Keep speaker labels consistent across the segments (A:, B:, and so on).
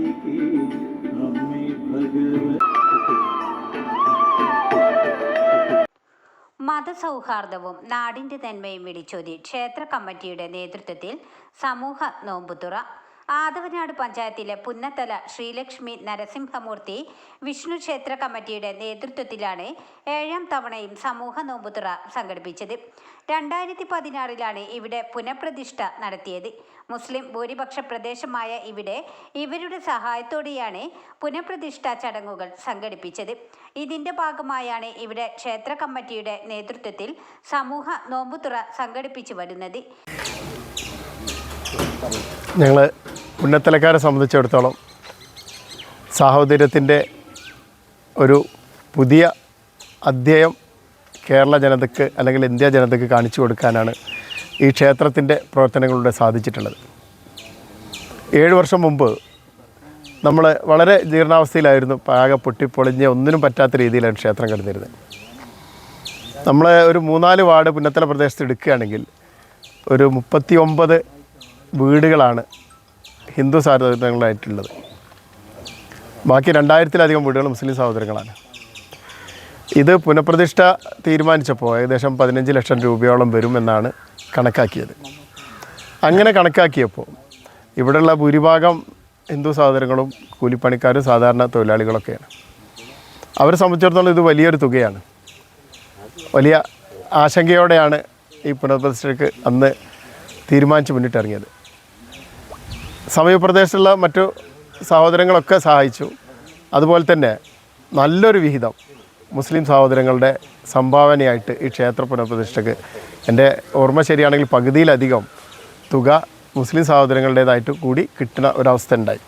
A: അമ്മേ
B: മതസൗഹാർദ്ദവും നാടിന്റെ തന്മയും വിളിച്ചോതി ക്ഷേത്ര കമ്മിറ്റിയുടെ നേതൃത്വത്തിൽ സമൂഹ നോമ്പുതുറ. ആദവനാട് പഞ്ചായത്തിലെ പുന്നത്തല ശ്രീലക്ഷ്മി നരസിംഹമൂർത്തി വിഷ്ണു ക്ഷേത്ര കമ്മിറ്റിയുടെ നേതൃത്വത്തിലാണ് ഏഴാം തവണയും സമൂഹ നോമ്പുതുറ സംഘടിപ്പിച്ചത്. രണ്ടായിരത്തി പതിനാറിലാണ് ഇവിടെ പുനഃപ്രതിഷ്ഠ നടത്തിയത്. മുസ്ലിം ഭൂരിപക്ഷ പ്രദേശമായ ഇവിടെ ഇവരുടെ സഹായത്തോടെയാണ് പുനഃപ്രതിഷ്ഠ ചടങ്ങുകൾ സംഘടിപ്പിച്ചത്. ഇതിന്റെ ഭാഗമായാണ് ഇവിടെ ക്ഷേത്ര കമ്മിറ്റിയുടെ നേതൃത്വത്തിൽ സമൂഹ നോമ്പുതുറ സംഘടിപ്പിച്ചു വരുന്നത്.
C: ഞങ്ങൾ പുന്നത്തലക്കാരെ സംബന്ധിച്ചിടത്തോളം സാഹോദര്യത്തിന്റെ ഒരു പുതിയ അധ്യായം കേരള ജനതയ്ക്ക് അല്ലെങ്കിൽ ഇന്ത്യ ജനതയ്ക്ക് കാണിച്ചു കൊടുക്കാനാണ് ഈ ക്ഷേത്രത്തിന്റെ പ്രവർത്തനങ്ങളിലൂടെ സാധിച്ചിട്ടുള്ളത്. ഏഴ് വർഷം മുമ്പ് നമ്മൾ വളരെ ജീർണാവസ്ഥയിലായിരുന്നു പാക പൊട്ടിപ്പൊളിഞ്ഞ് ഒന്നിനും പറ്റാത്ത രീതിയിലാണ് ക്ഷേത്രം കിടന്നിരുന്നത് നമ്മൾ ഒരു മൂന്നാൽ വാർഡ് പുന്നത്തല പ്രദേശത്ത് എടുക്കുകയാണെങ്കിൽ ഒരു മുപ്പത്തി ഒമ്പത് വീടുകളാണ് ഹിന്ദു സഹോദരങ്ങളായിട്ടുള്ളത് ബാക്കി രണ്ടായിരത്തിലധികം വീടുകൾ മുസ്ലിം സഹോദരങ്ങളാണ്. ഇത് പുനഃപ്രതിഷ്ഠ തീരുമാനിച്ചപ്പോൾ ഏകദേശം പതിനഞ്ച് ലക്ഷം രൂപയോളം വരുമെന്നാണ് കണക്കാക്കിയത്. അങ്ങനെ കണക്കാക്കിയപ്പോൾ ഇവിടെയുള്ള ഭൂരിഭാഗം ഹിന്ദു സഹോദരങ്ങളും കൂലിപ്പണിക്കാരും സാധാരണ തൊഴിലാളികളൊക്കെയാണ്. അവരെ സംബന്ധിച്ചിടത്തോളം ഇത് വലിയൊരു തുകയാണ്. വലിയ ആശങ്കയോടെയാണ് ഈ പുനഃപ്രതിഷ്ഠയ്ക്ക് അന്ന് തീരുമാനിച്ച് മുന്നിട്ടിറങ്ങിയത്. സമീപപ്രദേശത്തുള്ള മറ്റു സഹോദരങ്ങളൊക്കെ സഹായിച്ചു. അതുപോലെ തന്നെ നല്ലൊരു വിഹിതം മുസ്ലിം സഹോദരങ്ങളുടെ സംഭാവനയായിട്ട് ഈ ക്ഷേത്ര പുനഃപ്രതിഷ്ഠയ്ക്ക് എന്റെ ഓർമ്മ ശരിയാണെങ്കിൽ പകുതിയിലധികം തുക മുസ്ലിം സഹോദരങ്ങളുടേതായിട്ട് കൂടി കിട്ടുന്ന ഒരവസ്ഥ ഉണ്ടായി.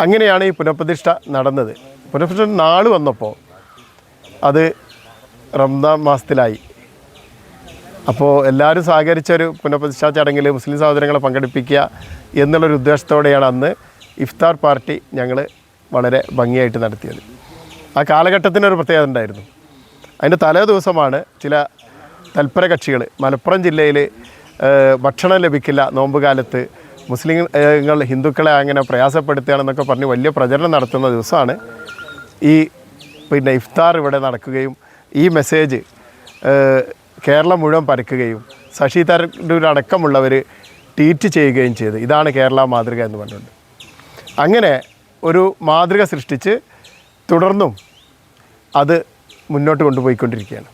C: അങ്ങനെയാണ് ഈ പുനഃപ്രതിഷ്ഠ നടന്നത്. പുനഃപ്രതിഷ്ഠ നാൾ വന്നപ്പോൾ അത് റംദാൻ മാസത്തിലായി. അപ്പോൾ എല്ലാവരും സഹകരിച്ച ഒരു പുനഃപ്രതിഷ്ഠാ ചടങ്ങിൽ മുസ്ലിം സഹോദരങ്ങളെ പങ്കെടുപ്പിക്കുക എന്നുള്ളൊരു ഉദ്ദേശത്തോടെയാണ് അന്ന് ഇഫ്താർ പാർട്ടി ഞങ്ങൾ വളരെ ഭംഗിയായിട്ട് നടത്തിയത്. ആ കാലഘട്ടത്തിനൊരു പ്രത്യേകത ഉണ്ടായിരുന്നു. അതിന്റെ തലേ ദിവസമാണ് ചില തൽപര കക്ഷികൾ മലപ്പുറം ജില്ലയിൽ ഭക്ഷണം ലഭിക്കില്ല നോമ്പുകാലത്ത് മുസ്ലിങ്ങൾ ഹിന്ദുക്കളെ അങ്ങനെ പ്രയാസപ്പെടുത്തുകയാണെന്നൊക്കെ പറഞ്ഞ് വലിയ പ്രചരണം നടത്തുന്ന ദിവസമാണ് ഈ പിന്നെ ഇഫ്താർ ഇവിടെ നടക്കുകയും ഈ മെസ്സേജ് കേരളം മുഴുവൻ പരക്കുകയും ശശി തരൂർ അടക്കമുള്ളവർ ട്വീറ്റ് ചെയ്യുകയും ചെയ്തു. ഇതാണ് കേരള മാതൃക എന്ന് പറഞ്ഞുകൊണ്ട്. അങ്ങനെ ഒരു മാതൃക സൃഷ്ടിച്ച് തുടർന്നും അത് മുന്നോട്ട് കൊണ്ടുപോയിക്കൊണ്ടിരിക്കുകയാണ്.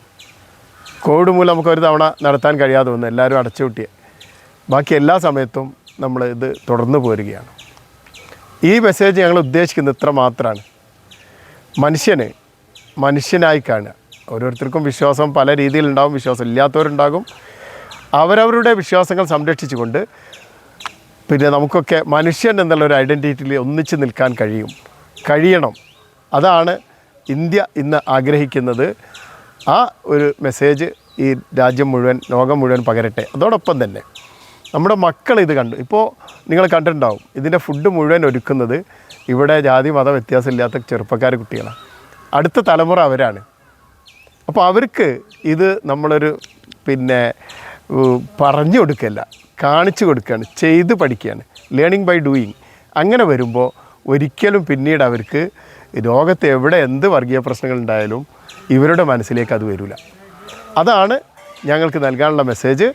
C: കോവിഡ് മൂലം നമുക്ക് ഒരു തവണ നടത്താൻ കഴിയാതെ വന്നു എല്ലാവരും അടച്ചുപൂട്ടിയ ബാക്കി എല്ലാ സമയത്തും നമ്മൾ ഇത് തുടർന്നു പോരുകയാണ്. ഈ മെസ്സേജ് ഞങ്ങൾ ഉദ്ദേശിക്കുന്നത് ഇത്ര മാത്രമാണ്. മനുഷ്യന് മനുഷ്യനായി കാണുക. ഓരോരുത്തർക്കും വിശ്വാസം പല രീതിയിലുണ്ടാകും വിശ്വാസം ഇല്ലാത്തവരുണ്ടാകും. അവരവരുടെ വിശ്വാസങ്ങൾ സംരക്ഷിച്ചുകൊണ്ട് പിന്നെ നമുക്കൊക്കെ മനുഷ്യൻ എന്നുള്ള ഒരു ഐഡന്റിറ്റിയിൽ ഒന്നിച്ച് നിൽക്കാൻ കഴിയും. കഴിയണം. അതാണ് ഇന്ത്യ ഇന്ന് ആഗ്രഹിക്കുന്നത്. ആ ഒരു മെസ്സേജ് ഈ രാജ്യം മുഴുവൻ ലോകം മുഴുവൻ പകരട്ടെ. അതോടൊപ്പം തന്നെ നമ്മുടെ മക്കൾ ഇത് കണ്ടു. ഇപ്പോൾ നിങ്ങൾ കണ്ടിട്ടുണ്ടാവും ഇതിന്റെ ഫുഡ് മുഴുവൻ ഒരുക്കുന്നത് ഇവിടെ ജാതി മത വ്യത്യാസമില്ലാത്ത ചെറുപ്പക്കാർ കുട്ടികളാണ് അടുത്ത തലമുറ അവരാണ്. അപ്പോൾ അവർക്ക് ഇത് നമ്മളൊരു പിന്നെ പറഞ്ഞു കൊടുക്കല്ല. കാണിച്ചു കൊടുക്കുകയാണ് ചെയ്ത് പഠിക്കുകയാണ് ലേണിംഗ് ബൈ ഡൂയിങ് അങ്ങനെ വരുമ്പോൾ ഒരിക്കലും പിന്നീട് അവർക്ക് ലോകത്ത് എവിടെ എന്ത് വർഗീയ പ്രശ്നങ്ങൾ ഉണ്ടായാലും ഇവരുടെ മനസ്സിലേക്ക് അത് വരില്ല അതാണ് ഞങ്ങൾക്ക് നൽകാനുള്ള മെസ്സേജ്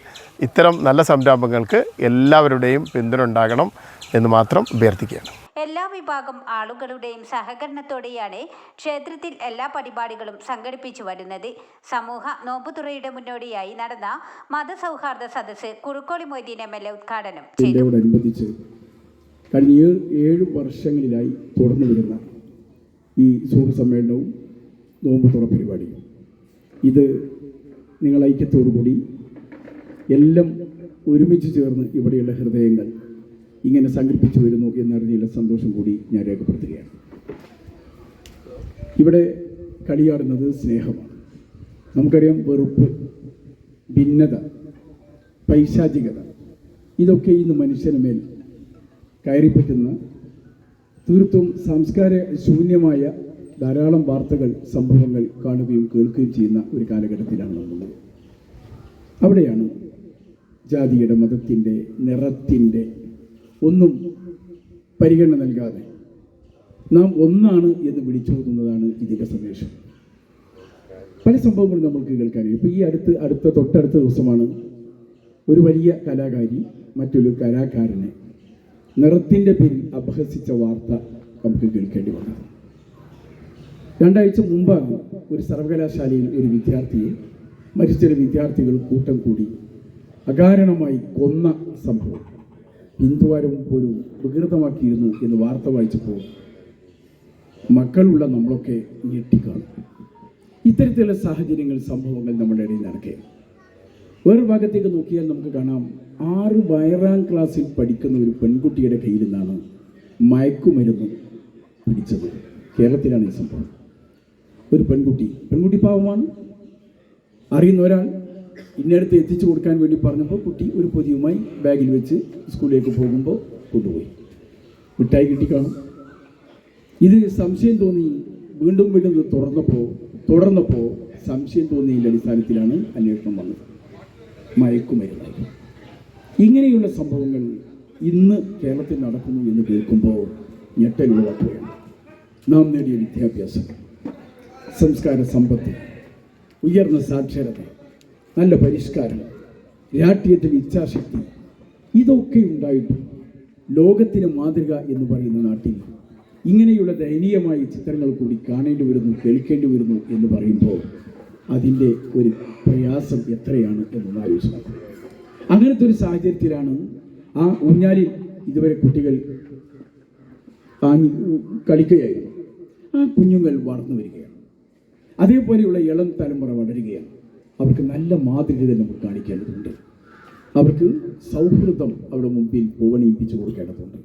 C: ഇത്തരം നല്ല സംരംഭങ്ങൾക്ക് എല്ലാവരുടെയും പിന്തുണ ഉണ്ടാകണം എന്ന് മാത്രം അഭ്യർത്ഥിക്കുകയാണ്.
B: എല്ലാ വിഭാഗം ആളുകളുടെയും സഹകരണത്തോടെയാണ് ക്ഷേത്രത്തിൽ എല്ലാ പരിപാടികളും സംഘടിപ്പിച്ചു വരുന്നത്. സമൂഹ നോമ്പുതുറയുടെ മുന്നോടിയായി നടന്ന മതസൗഹാർദ്ദ സദസ്സ് Kurukkoli Moideen M L A ഉദ്ഘാടനം ചെയ്തു.
D: കഴിഞ്ഞ ഏഴ് വർഷങ്ങളിലായി തുടർന്നു വരുന്ന ഈ സുഹൃത്ത് സമ്മേളനവും നോമ്പുതുറ പരിപാടി പരിപാടിയും. ഇത് നിങ്ങൾ ഐക്യത്തോടുകൂടി എല്ലാം ഒരുമിച്ച് ചേർന്ന് ഇവിടെയുള്ള ഹൃദയങ്ങൾ ഇങ്ങനെ സംഘടിപ്പിച്ചു വരുന്നു എന്നറിഞ്ഞുള്ള സന്തോഷം കൂടി ഞാൻ രേഖപ്പെടുത്തുകയാണ്. ഇവിടെ കളിയാടുന്നത് സ്നേഹമാണ്. നമുക്കറിയാം വെറുപ്പ് ഭിന്നത പൈശാചികത ഇതൊക്കെ ഇന്ന് മനുഷ്യന് മേൽ കയറിപ്പറ്റുന്ന തീർത്തും സംസ്കാര ശൂന്യമായ ധാരാളം വാർത്തകൾ സംഭവങ്ങൾ കാണുകയും കേൾക്കുകയും ചെയ്യുന്ന ഒരു കാലഘട്ടത്തിലാണ് നമ്മളുള്ളത്. അവിടെയാണ് ജാതിയുടെ മതത്തിന്റെ നിറത്തിന്റെ ഒന്നും പരിഗണന നൽകാതെ നാം ഒന്നാണ് എന്ന് വിളിച്ചോതുന്നതാണ് ഇതിന്റെ സന്ദേശം. പല സംഭവങ്ങളും നമുക്ക് കേൾക്കാനായി. ഇപ്പോൾ ഈ അടുത്ത് അടുത്ത തൊട്ടടുത്ത ദിവസമാണ് ഒരു വലിയ കലാകാരി മറ്റൊരു കലാകാരനെ നിറത്തിന്റെ പേരിൽ അപഹസിച്ച വാർത്ത നമുക്ക് കേൾക്കേണ്ടി വന്നത്. രണ്ടാഴ്ച മുമ്പാണ് ഒരു സർവകലാശാലയിൽ ഒരു വിദ്യാർത്ഥിയെ മറ്റു ചില വിദ്യാർത്ഥികൾ കൂട്ടം കൂടി അകാരണമായി കൊന്ന സംഭവം. ഹിന്ദുവാരം പോലും വികൃതമാക്കിയിരുന്നു എന്ന് വാർത്ത വായിച്ചപ്പോൾ മക്കളുള്ള നമ്മളൊക്കെ ഞെട്ടിക്കാണും. ഇത്തരത്തിലുള്ള സാഹചര്യങ്ങൾ സംഭവങ്ങൾ നമ്മുടെ ഇടയിൽ നടക്കുകയാണ് വേറൊരു ഭാഗത്തേക്ക് നോക്കിയാൽ നമുക്ക് കാണാം ആറ് വയറാം ക്ലാസ്സിൽ പഠിക്കുന്ന ഒരു പെൺകുട്ടിയുടെ കയ്യിൽ നിന്നാണ് മയക്കുമരുന്ന് പിടിച്ചത്. കേരളത്തിലാണ് ഈ സംഭവം. ഒരു പെൺകുട്ടി പെൺകുട്ടി പാവമാണ്. അറിയുന്ന ഒരാൾ ഇന്നടുത്ത് എത്തിച്ചു കൊടുക്കാൻ വേണ്ടി പറഞ്ഞപ്പോൾ കുട്ടി ഒരു പൊതിയുമായി ബാഗിൽ വെച്ച് സ്കൂളിലേക്ക് പോകുമ്പോൾ കൊണ്ടുപോയി. മിഠായി കിട്ടിക്കാണും. ഇത് സംശയം തോന്നി വീണ്ടും വീണ്ടും ഇത് തുറന്നപ്പോൾ തുടർന്നപ്പോൾ സംശയം തോന്നിയതിന്റെ അടിസ്ഥാനത്തിലാണ് അന്വേഷണം വന്നത്. മയക്കുമരുന്നായി. ഇങ്ങനെയുള്ള സംഭവങ്ങൾ ഇന്ന് കേരളത്തിൽ നടക്കുന്നു എന്ന് കേൾക്കുമ്പോൾ ഞെട്ടലുളവാക്കുകയാണ് നാം നേടിയ വിദ്യാഭ്യാസം സംസ്കാര സമ്പത്ത് ഉയർന്ന സാക്ഷരത നല്ല പരിഷ്കാരം രാഷ്ട്രീയത്തിൽ ഇച്ഛാശക്തി ഇതൊക്കെ ഉണ്ടായിട്ടും ലോകത്തിന് മാതൃക എന്ന് പറയുന്ന നാട്ടിൽ ഇങ്ങനെയുള്ള ദയനീയമായ ചിത്രങ്ങൾ കൂടി കാണേണ്ടി വരുന്നു കേൾക്കേണ്ടി വരുന്നു എന്ന് പറയുമ്പോൾ അതിന്റെ ഒരു പ്രയാസം എത്രയാണ് എന്നുള്ള ആലോചിക്കുന്നത് അങ്ങനത്തെ ഒരു സാഹചര്യത്തിലാണ് ആ ഊഞ്ഞാലിൽ ഇതുവരെ കുട്ടികൾ കളിക്കുകയായിരുന്നു. ആ കുഞ്ഞുങ്ങൾ വളർന്നു വരികയാണ്. അതേപോലെയുള്ള ഇളം തലമുറ വളരുകയാണ്. അവർക്ക് നല്ല മാതൃകകൾ നമുക്ക് കാണിക്കേണ്ടതുണ്ട്. അവർക്ക് സൗഹൃദം അവരുടെ മുമ്പിൽ പൂവണിയിപ്പിച്ചു കൊടുക്കേണ്ടതുണ്ട്.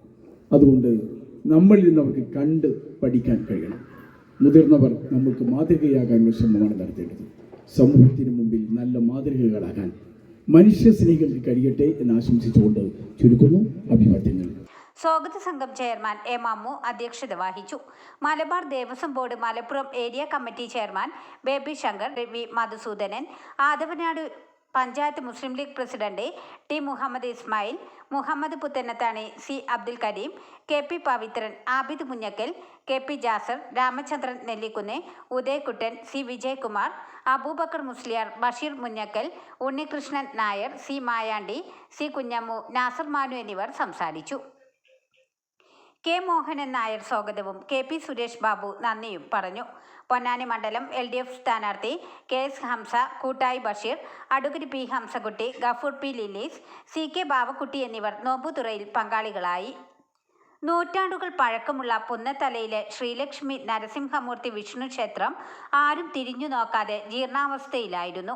D: അതുകൊണ്ട് നമ്മളിൽ നിന്ന് അവർക്ക് കണ്ട് പഠിക്കാൻ കഴിയണം. മുതിർന്നവർ നമുക്ക് മാതൃകയാകാനുള്ള ശ്രമമാണ് നടത്തേണ്ടത്. സമൂഹത്തിന് മുമ്പിൽ നല്ല മാതൃകകളാകാൻ മനുഷ്യ സ്നേഹികൾക്ക് കഴിയട്ടെ എന്ന് ആശംസിച്ചുകൊണ്ട് ചുരുക്കുന്നു. അഭിവാദ്യങ്ങൾ.
B: സ്വാഗത സംഘം ചെയർമാൻ എ മാമു അധ്യക്ഷത വഹിച്ചു. Malabar Devaswom board Malappuram area committee chairman Baby Shankar V Madhusoodanan Athavanad panchayat Muslim League president T Muhammad Ismail Muhammad Puthanathani C Abdul Kareem K P Pavithran Abid Munjakkal K P Jasar Ramachandran Nellikkunnu Udayakuttan C Vijayakumar Aboobacker Musliyar Basheer Munjakkal Unnikrishnan Nair C Mayandi C Kunhammu Nasar Manu എന്നിവർ സംസാരിച്ചു. K Mohanan Nair സ്വാഗതവും K P Suresh Babu നന്ദിയും പറഞ്ഞു. പൊന്നാനി മണ്ഡലം L D F സ്ഥാനാർത്ഥി K S Hamza Koottayi Basheer Adukuri P Hamzakutty Gafoor P Lillies C K Babakutty എന്നിവർ നോമ്പുതുറയിൽ പങ്കാളികളായി. നൂറ്റാണ്ടുകൾ പഴക്കമുള്ള പുന്നത്തലയിലെ ശ്രീലക്ഷ്മി നരസിംഹമൂർത്തി വിഷ്ണു ക്ഷേത്രം ആരും തിരിഞ്ഞു നോക്കാതെ ജീർണാവസ്ഥയിലായിരുന്നു.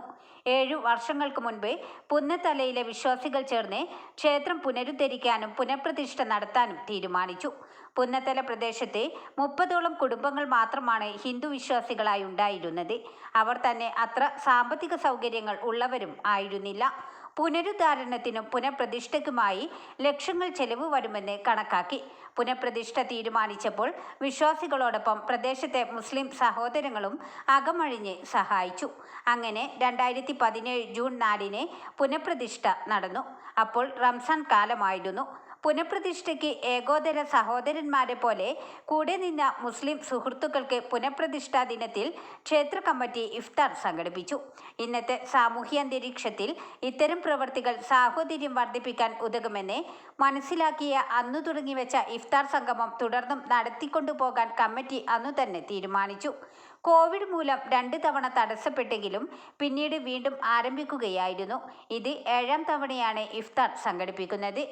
B: ഏഴു വർഷങ്ങൾക്ക് മുൻപ് പുന്നത്തലയിലെ വിശ്വാസികൾ ചേർന്ന് ക്ഷേത്രം പുനരുദ്ധരിക്കാനും പുനഃപ്രതിഷ്ഠ നടത്താനും തീരുമാനിച്ചു. പുന്നത്തല പ്രദേശത്തെ മുപ്പതോളം കുടുംബങ്ങൾ മാത്രമാണ് ഹിന്ദു വിശ്വാസികളായി ഉണ്ടായിരുന്നത്. അവർ തന്നെ അത്ര സാമ്പത്തിക സൗകര്യങ്ങൾ ഉള്ളവരും ആയിരുന്നില്ല. പുനരുദ്ധാരണത്തിനും പുനഃപ്രതിഷ്ഠയ്ക്കുമായി ലക്ഷങ്ങൾ ചെലവ് വരുമെന്ന് കണക്കാക്കി. പുനഃപ്രതിഷ്ഠ തീരുമാനിച്ചപ്പോൾ വിശ്വാസികളോടൊപ്പം പ്രദേശത്തെ മുസ്ലിം സഹോദരങ്ങളും അകമഴിഞ്ഞ് സഹായിച്ചു. അങ്ങനെ രണ്ടായിരത്തി പതിനേഴ് ജൂൺ നാലിന് പുനഃപ്രതിഷ്ഠ നടന്നു. അപ്പോൾ റംസാൻ കാലമായിരുന്നു. പുനഃപ്രതിഷ്ഠയ്ക്ക് ഏകോദര സഹോദരന്മാരെ പോലെ കൂടെ നിന്ന മുസ്ലിം സുഹൃത്തുക്കൾക്ക് പുനഃപ്രതിഷ്ഠാ ദിനത്തിൽ ക്ഷേത്ര കമ്മിറ്റി ഇഫ്താർ സംഘടിപ്പിച്ചു. ഇന്നത്തെ സാമൂഹ്യ അന്തരീക്ഷത്തിൽ ഇത്തരം പ്രവർത്തികൾ സാഹോദര്യം വർദ്ധിപ്പിക്കാൻ ഉതകുമെന്ന് മനസ്സിലാക്കിയ അന്നു തുടങ്ങിവെച്ച ഇഫ്താർ സംഗമം തുടർന്നും നടത്തിക്കൊണ്ടുപോകാൻ കമ്മിറ്റി അന്നു തന്നെ തീരുമാനിച്ചു. കോവിഡ് മൂലം രണ്ട് തവണ തടസ്സപ്പെട്ടെങ്കിലും പിന്നീട് വീണ്ടും ആരംഭിക്കുകയായിരുന്നു. ഇത് ഏഴാം തവണയാണ് ഇഫ്താർ സംഘടിപ്പിക്കുന്നത്.